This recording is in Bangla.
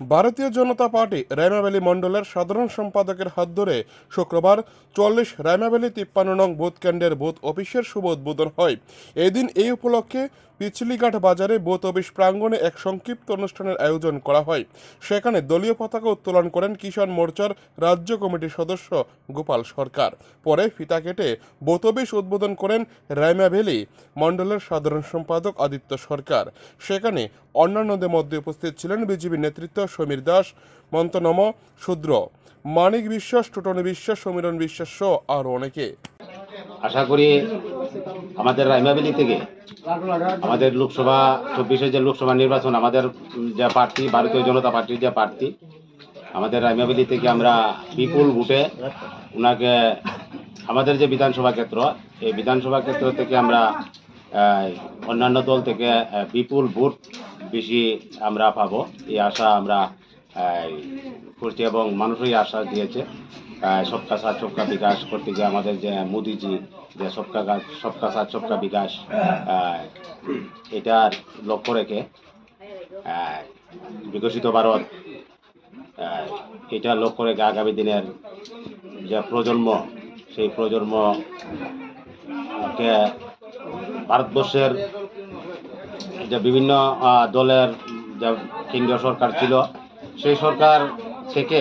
ভারতীয় জনতা পার্টি রায়মাবেলি মণ্ডলের সাধারণ সম্পাদকের হাত ধরে শুক্রবার চল্লিশ রায়মাবেলি তিপ্পান্ন নং বুথ কেন্দ্রের বুথ অফিসের শুভ উদ্বোধন হয়। এদিন এই উপলক্ষে পিছলিঘাট বাজারে বুথ অফিস প্রাঙ্গণে এক সংক্ষিপ্ত অনুষ্ঠানের আয়োজন করা হয়। সেখানে দলীয় পতাকা উত্তোলন করেন কিষাণ মোর্চার রাজ্য কমিটির সদস্য গোপাল সরকার। পরে ফিতা কেটে বুথ অফিস উদ্বোধন করেন রায়মাভেলি মণ্ডলের সাধারণ সম্পাদক আদিত্য সরকার। সেখানে অন্যান্যদের মধ্যে উপস্থিত ছিলেন বিজেপি নেতৃত্ব সমীর দাস, মন্তনম শূদ্র, মানিক বিশ্বাস, টুটনি বিশ্বাস, সমীরণ বিশ্বাস সহ আরও অনেকে। আশা করি আমাদের রাইমাবিলি থেকে আমাদের লোকসভা, চব্বিশে যে লোকসভা নির্বাচন, আমাদের যে প্রার্থী, ভারতীয় জনতা পার্টির যে প্রার্থী, আমাদের রাইমাবিলি থেকে আমরা বিপুল ভোটে ওনাকে আমাদের যে বিধানসভা ক্ষেত্র, এই বিধানসভা ক্ষেত্র থেকে আমরা অন্যান্য দল থেকে বিপুল ভোট বেশি আমরা পাবো। এই আশা আমরা করছি এবং মানুষই আশা দিয়েছে। সবকা সাথ, সবকা বিকাশ করতে গিয়ে আমাদের যে মোদিজি, যে সবকা সবকা সাথ, সবকা বিকাশ এটার লক্ষ্য রেখে বিকশিত ভারত এটা লক্ষ্য রেখে আগামী দিনের যে প্রজন্ম, সেই প্রজন্মকে ভারতবর্ষের যে বিভিন্ন দলের যা কেন্দ্রীয় সরকার ছিল সেই সরকার থেকে